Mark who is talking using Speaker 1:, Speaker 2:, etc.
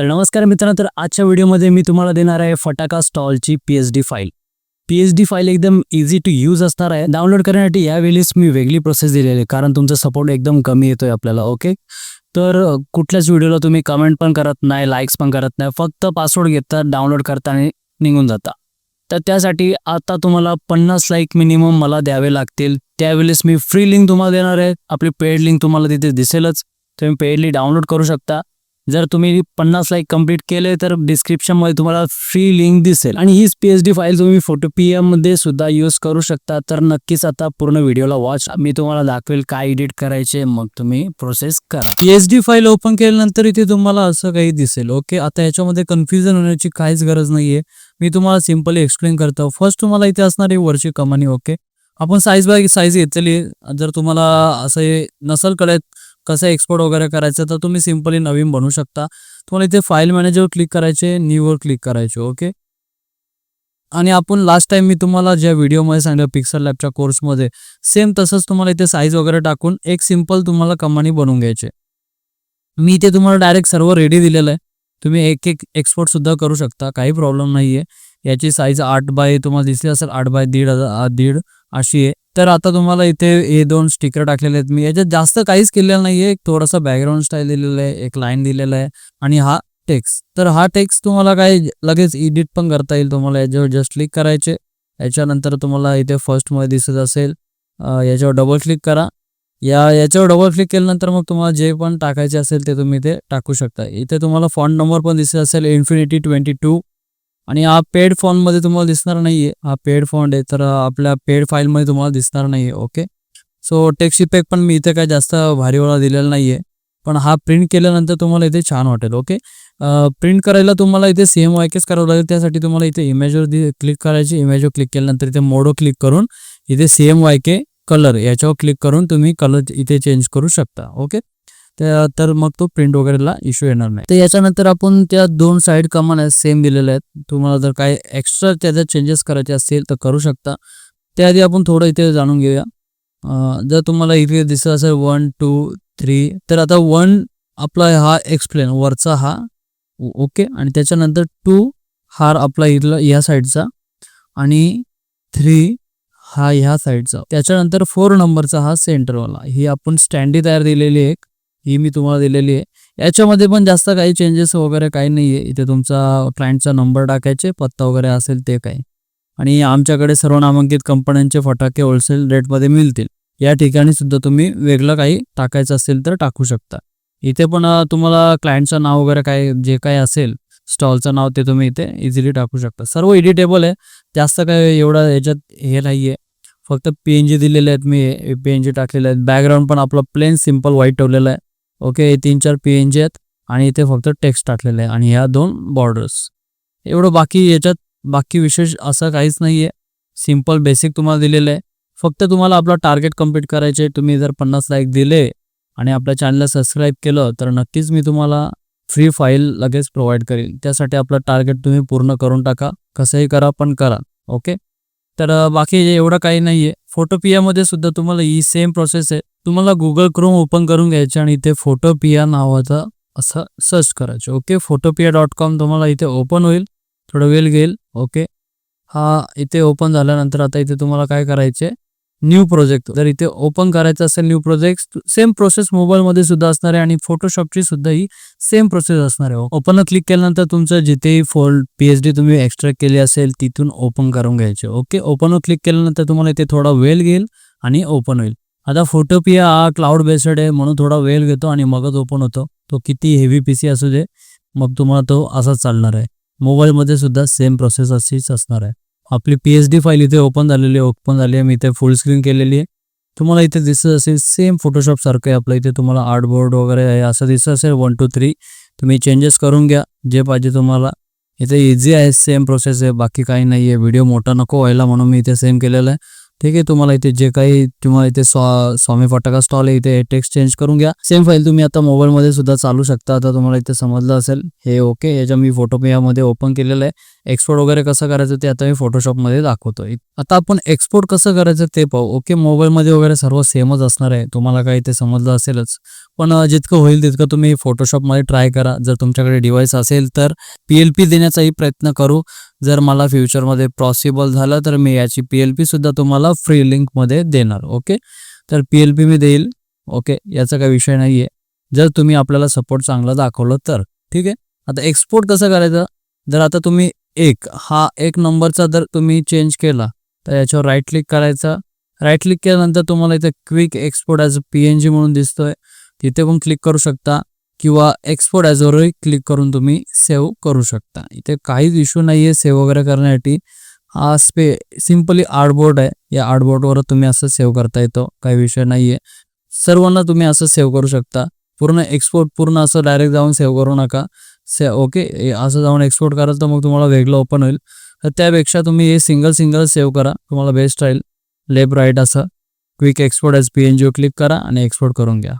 Speaker 1: तर नमस्कार मित्रांनो तर आजच्या व्हिडिओमध्ये मी तुम्हाला देणार आहे फटाका स्टॉलची P H D file P H D file एकदम इझी टू यूज असणार आहे. डाउनलोड करण्यासाठी यावेळेस मी वेगळी प्रोसेस दिलेली आहे कारण तुमचा सपोर्ट एकदम कमी येतोय आपल्याला ओके तर कुठल्याच व्हिडिओला तुम्ही कमेंट पण करत नाही लाईक्स पण करत नाही फक्त पासवर्ड घेता डाउनलोड करता आणि निघून जाता. तर त्यासाठी आता तुम्हाला पन्नास लाईक मिनिमम मला द्यावे लागतील. त्यावेळेस मी फ्री लिंक तुम्हाला देणार आहे. आपली पेड लिंक तुम्हाला तिथे दिसेलच. तुम्ही पेडली डाउनलोड करू शकता. जर तुम्ही पन्नास लाईक कंप्लीट केले तर डिस्क्रिप्शनमध्ये तुम्हाला फ्री लिंक दिसेल. आणि हीच पी एच डी फाईल तुम्ही फोटो पी एममध्ये सुद्धा यूज करू शकता. तर नक्कीच आता पूर्ण व्हिडिओला वॉच मी तुम्हाला दाखवेल काय एडिट करायचे मग तुम्ही प्रोसेस करा.
Speaker 2: P H D file open केल्यानंतर इथे तुम्हाला असं काही दिसेल ओके आता याच्यामध्ये कन्फ्युजन होण्याची काहीच गरज नाहीये. मी तुम्हाला सिम्पली एक्सप्लेन करतो. फर्स्ट तुम्हाला इथे असणारी वरची कमानी ओके आपण साईज बाय साईज घेतलेली जर तुम्हाला असं हे नसल कळत कसं एक्सपोर्ट वगैरे करायचं तर तुम्ही सिम्पली नवीन बनवू शकता. तुम्हाला इथे फाईल मॅनेजरवर क्लिक करायचे न्यूवर क्लिक करायचे ओके आणि आपण लास्ट टाइम मी तुम्हाला ज्या व्हिडिओमध्ये सांगितलं पिक्सल लॅबच्या कोर्समध्ये सेम तसंच तुम्हाला इथे साईज वगैरे टाकून एक सिंपल तुम्हाला कमानी बनवून घ्यायचे. मी इथे तुम्हाला डायरेक्ट सर्व रेडी दिलेलं आहे. तुम्ही एक एक एक्सपोर्ट सुद्धा करू शकता काही प्रॉब्लेम नाही आहे याची साईज आठ बाय तुम्हाला दिसली असेल आठ बाय दीड हजार- दीड अशी आहे. तर आता तुम्हाला इथे हे दोन स्टिकर टाकलेले आहेत. मी याच्यात जास्त काहीच केलेलं नाही आहे थोडासा बॅकग्राऊंड स्टाईल दिलेला आहे एक लाईन दिलेला आहे आणि हा टेक्स्ट तर हा टेक्स्ट तुम्हाला काय लगेच एडिट पण करता येईल. तुम्हाला याच्यावर जस्ट क्लिक करायचे. याच्यानंतर तुम्हाला इथे फर्स्टमध्ये दिसत असेल. याच्यावर डबल क्लिक करा. या याच्यावर डबल क्लिक केल्यानंतर मग तुम्हाला जे पण टाकायचे असेल ते तुम्ही इथे टाकू शकता. इथे तुम्हाला फॉन्ट नंबर पण दिसत असेल. इन्फिनिटी ट्वेंटी टू आणि हा पेड फॉन्टमध्ये तुम्हाला दिसणार नाही आहे हा पेड फॉन्ट आहे तर आपल्या पेड फाईलमध्ये तुम्हाला दिसणार नाही आहे ओके सो टेक्स्ट इफेक्ट पण मी इथे काय जास्त भारीवाला दिलेला नाही आहे पण हा प्रिंट केल्यानंतर तुम्हाला इथे छान वाटेल ओके प्रिंट करायला तुम्हाला इथे सेम वायकेच करावं लागेल. त्यासाठी तुम्हाला इथे इमेजवर क्लिक करायची. इमेजवर क्लिक केल्यानंतर इथे मोडो क्लिक करून इथे सेम वायके कलर याच्यावर क्लिक करून तुम्ही कलर इथे चेंज करू शकता ओके तर मग तो प्रिंट वगैरेला इश्यू येणार नाही. तर याच्यानंतर आपण त्या दोन साईड कमान आहेत सेम दिलेल्या आहेत. तुम्हाला जर काही एक्स्ट्रा त्याच्यात चेंजेस करायचे असतील तर करू शकता. त्याआधी आपण थोडं इथे जाणून घेऊया. जर तुम्हाला इथे दिसत असेल वन टू थ्री तर आता वन आपला हा एक्सप्लेन वरचा हा ओके आणि त्याच्यानंतर टू हार आपला इथला ह्या साईडचा आणि थ्री हा ह्या साईडचा त्याच्यानंतर फोर नंबरचा हा सेंटरवाला ही आपण स्टँडी तयार दिलेली आहे एक. ही मी तुम्हाला दिलेली आहे. याच्यामध्ये पण जास्त काही चेंजेस वगैरे काही नाही आहे इथे तुमचा क्लायंटचा नंबर टाकायचे पत्ता वगैरे असेल ते काही. आणि आमच्याकडे सर्व नामांकित कंपन्यांचे फटाके होलसेल रेटमध्ये मिळतील. या ठिकाणी सुद्धा तुम्ही वेगळं काही टाकायचं असेल तर टाकू शकता. इथे पण तुम्हाला क्लायंटचं नाव वगैरे काय जे काही असेल स्टॉलचं नाव ते तुम्ही इथे इझिली टाकू शकता. सर्व एडिटेबल आहे. जास्त काय एवढं याच्यात हे नाही आहे फक्त पी एन जी दिलेले आहेत मी. पी एन जी टाकलेले आहेत. बॅकग्राऊंड पण आपलं प्लेन सिंपल व्हाईट ठेवलेलं आहे. ओके हे तीन चार पीएनजी जी आहेत आणि इथे फक्त टेक्स्ट टाकलेलं आहे आणि ह्या दोन बॉर्डर्स एवढं बाकी याच्यात बाकी विशेष असं काहीच नाही आहे सिंपल बेसिक तुम्हाला दिलेलं आहे. फक्त तुम्हाला आपलं टार्गेट कंप्लीट करायचे तुम्ही जर पन्नास लाईक दिले आणि आपल्या चॅनलला सबस्क्राईब केलं तर नक्कीच मी तुम्हाला फ्री फाईल लगेच प्रोव्हाइड करेल त्यासाठी आपलं टार्गेट तुम्ही पूर्ण करून टाका. कसंही करा पण करा. ओके? तर बाकी एवढं काही नाही आहे फोटोपियामध्ये सुद्धा तुम्हाला ही सेम प्रोसेस आहे. तुम्हाला गुगल क्रोम ओपन करून घ्यायचे आणि इथे फोटोपिया नावाचा असं सर्च करायचं. ओके फोटोपिया डॉट कॉम तुम्हाला इथे ओपन होईल. थोडं वेळ घेईल. ओके हा इथे ओपन झाल्यानंतर आता इथे तुम्हाला काय करायचे? न्यू प्रोजेक्ट जर इथे ओपन करायचं असेल न्यू प्रोजेक्ट सेम प्रोसेस मोबाईलमध्ये सुद्धा असणार आहे आणि फोटोशॉपची सुद्धा ही सेम प्रोसेस असणार आहे. ओपन क्लिक केल्यानंतर तुमचं जिथेही फोल्ड पी एच डी तुम्ही एक्स्ट्रा केली असेल तिथून ओपन करून घ्यायचे. ओके ओपन क्लिक केल्यानंतर तुम्हाला इथे थोडा वेळ घेईल आणि ओपन होईल. आता फोटोपिया हा क्लाउड बेस्ड आहे म्हणून थोडा वेळ घेतो आणि मगच ओपन होतो. तो किती हेवी पी सी असू दे मग तुम्हाला तो असाच चालणार आहे. मोबाईलमध्ये सुद्धा सेम प्रोसेस अशीच असणार आहे. आपली पी एच डी फाईल इथे ओपन झालेली आहे ओपन झाली आहे. मी इथे फुल स्क्रीन केलेली आहे. तुम्हाला इथे दिसत असेल सेम फोटोशॉप सारखं आहे आपलं. इथे तुम्हाला आर्टबोर्ड वगैरे आहे असं दिसत असेल वन टू थ्री तुम्ही चेंजेस करून घ्या जे पाहिजे तुम्हाला. इथे इझी आहे सेम प्रोसेस आहे. बाकी काही नाही आहे व्हिडिओ मोठा नको व्हायला म्हणून मी इथे सेम केलेला आहे. ठीक आहे तुम्हाला इथे जे काही तुम्हाला इथे स्वा स्वामी फटाका स्टॉल आहे इथे टेक्स्ट चेंज करून घ्या सेम फाईल तुम्ही आता मोबाईलमध्ये सुद्धा चालू शकता आता तुम्हाला इथे समजलं असेल हे ओके याच्या मी फोटो यामध्ये ओपन केलेलं आहे एक्सपोर्ट वगैरे कसं करायचं ते आता मी फोटोशॉपमध्ये दाखवतोय आता आपण एक्सपोर्ट कसं करायचं ते पाहू ओके मोबाईलमध्ये वगैरे सर्व सेमच असणार आहे तुम्हाला काही ते समजलं असेलच पण जितकं होईल तितकं तुम्ही फोटोशॉपमध्ये ट्राय करा जर तुमच्याकडे डिव्हाइस असेल तर पी एल पी देण्याचाही प्रयत्न करू जर मला फ्युचरमध्ये पॉसिबल झालं तर मी याची पी एल पी सुद्धा तुम्हाला फ्री लिंकमध्ये देणार ओके तर पी एल पी मी देईल ओके याचा काही विषय नाही आहे जर तुम्ही आपल्याला सपोर्ट चांगला दाखवलं तर ठीक आहे? आता एक्सपोर्ट कसं करायचं? जर आता तुम्ही एक हा एक नंबरचा जर तुम्ही चेंज केला तर याच्यावर राईट क्लिक करायचा. राईट क्लिक केल्यानंतर तुम्हाला इथे quick export as P N G म्हणून दिसतोय. तिथे पण क्लिक करू शकता. किंवा एक्सपोर्ट ॲजवरही क्लिक करून तुम्ही सेव्ह करू शकता. इथे काहीच इश्यू नाही आहे सेव्ह वगैरे करण्यासाठी. हा स्पे सिम्पली आर्टबोर्ड आहे. या आर्टबोर्डवर तुम्ही असं सेव्ह करता येतो. काही विषय नाही आहे सर्वांना तुम्ही असं सेव्ह करू शकता. पूर्ण एक्सपोर्ट पूर्ण असं डायरेक्ट जाऊन सेव्ह करू नका. से ओके असं जाऊन एक्सपोर्ट कराल तर मग तुम्हाला वेगळं ओपन होईल. तर त्यापेक्षा तुम्ही हे सिंगल सिंगल सेव्ह करा. तुम्हाला बेस्ट राहील. लेफ्ट राईट असं. Quick export as P N G click करा आणि एक्सपोर्ट करून घ्या.